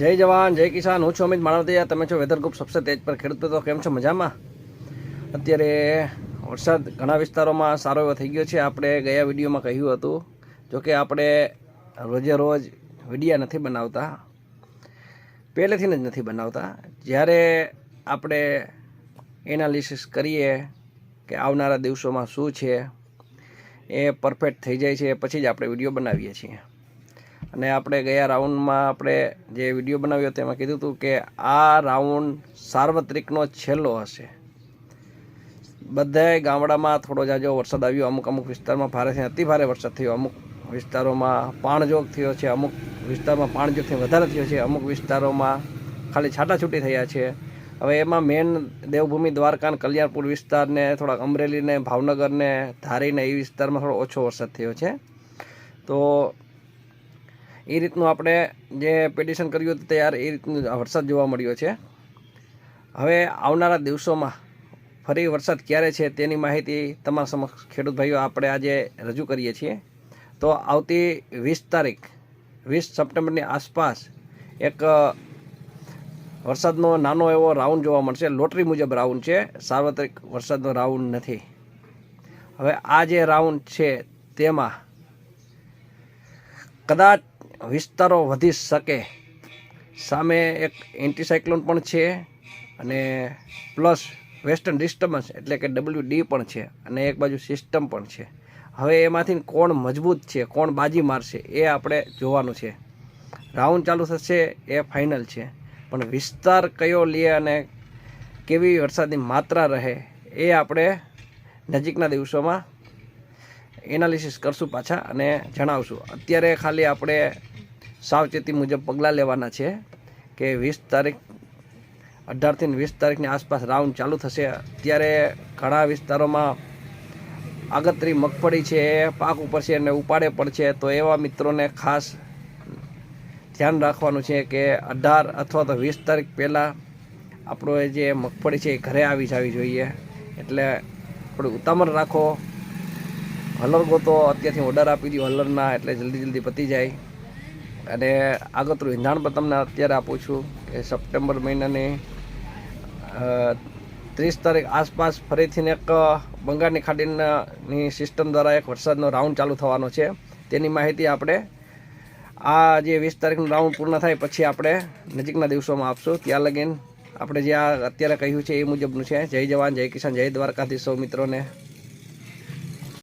જય જવાન, જય કિસાન. હું છું અમિત માનવતિયા તમે છો વેધર ગ્રુપ સબસે તેજ પર ખેડૂત તો કેમ છો મજામાં? અત્યારે વરસાદ ઘણા વિસ્તારોમાં સારો એવો થઈ ગયો છે. આપણે ગયા વિડીયોમાં કહ્યું હતું, જોકે આપણે રોજે રોજ વિડીયા નથી બનાવતા. પહેલેથી જ નથી બનાવતા. જ્યારે આપણે એનાલિસિસ કરીએ કે આવનારા દિવસોમાં શું છે, એ પરફેક્ટ થઈ જાય છે. પછી જ આપણે વીડિયો બનાવીએ છીએ. અને આપણે ગયા રાઉન્ડમાં આપણે જે વીડિયો બનાવ્યો તેમાં કીધું હતું કે આ રાઉન્ડ સાર્વત્રિકનો છેલ્લો હશે. બધાય ગામડામાં થોડો જાજો વરસાદ આવ્યો. અમુક અમુક વિસ્તારમાં ભારેથી અતિ ભારે વરસાદ થયો. અમુક વિસ્તારોમાં પાણજોગ થયો છે. અમુક વિસ્તારમાં પાણજોગથી વધારે થયો છે. અમુક વિસ્તારોમાં ખાલી છાટાછૂટી થયા છે. હવે એમાં મેન દેવભૂમિ દ્વારકા કલ્યાણપુર વિસ્તારને, થોડાક અમરેલીને, ભાવનગરને ધારીને એ વિસ્તારમાં થોડો ઓછો વરસાદ થયો છે. તો એ રીતનું આપણે જે પેટિશન કર્યું હતું તૈયાર એ રીતનું વરસાદ જોવા મળ્યો છે. હવે આવનારા દિવસોમાં ફરી વરસાદ ક્યારે છે તેની માહિતી તમારા સમક્ષ ખેડૂત ભાઈઓ આપણે આજે રજૂ કરીએ છીએ. તો આવતી વીસ તારીખ, વીસ સપ્ટેમ્બરની આસપાસ એક વરસાદનો નાનો એવો રાઉન્ડ જોવા મળશે. લોટરી મુજબ રાઉન્ડ છે, સાર્વત્રિક વરસાદનો રાઉન્ડ નથી. હવે આ જે રાઉન્ડ છે તેમાં કદાચ વિસ્તારો વધી શકે. સામે એક એન્ટીસાયક્લોન પણ છે અને પ્લસ વેસ્ટર્ન ડિસ્ટર્બન્સ એટલે કે ડબલ્યુ ડી પણ છે અને એક બાજુ સિસ્ટમ પણ છે. હવે એમાંથી કોણ મજબૂત છે, કોણ બાજી મારશે એ આપણે જોવાનું છે. રાઉન્ડ ચાલુ થશે, એ ફાઇનલ છે. પણ વિસ્તાર કયો લે અને કેવી વરસાદની માત્રા રહે એ આપણે નજીકના દિવસોમાં એનાલિસિસ કરશું પાછા અને જણાવશું. અત્યારે ખાલી આપણે સાવચેતી મુજબ પગલાં લેવાના છે કે વીસ તારીખ, અઢારથી વીસ તારીખની આસપાસ રાઉન્ડ ચાલુ થશે. અત્યારે ઘણા વિસ્તારોમાં આગતરી મગફળી છે એ પાક ઉપર છે અને ઉપાડે પણ છે. તો એવા મિત્રોને ખાસ ધ્યાન રાખવાનું છે કે અઢાર અથવા તો વીસ તારીખ પહેલાં આપણો જે મગફળી છે એ ઘરે આવી જવી જોઈએ. એટલે થોડી ઉતામળ રાખો. હલર ગોતો, અત્યારથી ઓર્ડર આપી દો હલરના એટલે જલ્દી જલ્દી પતી જાય. અને આગતરું ઈંધાણ પણ તમને અત્યારે આપું છું કે સપ્ટેમ્બર મહિનાની ત્રીસ તારીખ આસપાસ ફરીથી એક બંગાળની ખાડીની સિસ્ટમ દ્વારા એક વરસાદનો રાઉન્ડ ચાલુ થવાનો છે. તેની માહિતી આપણે આ જે વીસ તારીખનું રાઉન્ડ પૂર્ણ થાય પછી આપણે નજીકના દિવસોમાં આપશું. ત્યાં લગીન આપણે જે અત્યારે કહ્યું છે એ મુજબનું છે. જય જવાન, જય કિસાન, જય દ્વારકાધીશ સૌ મિત્રોને.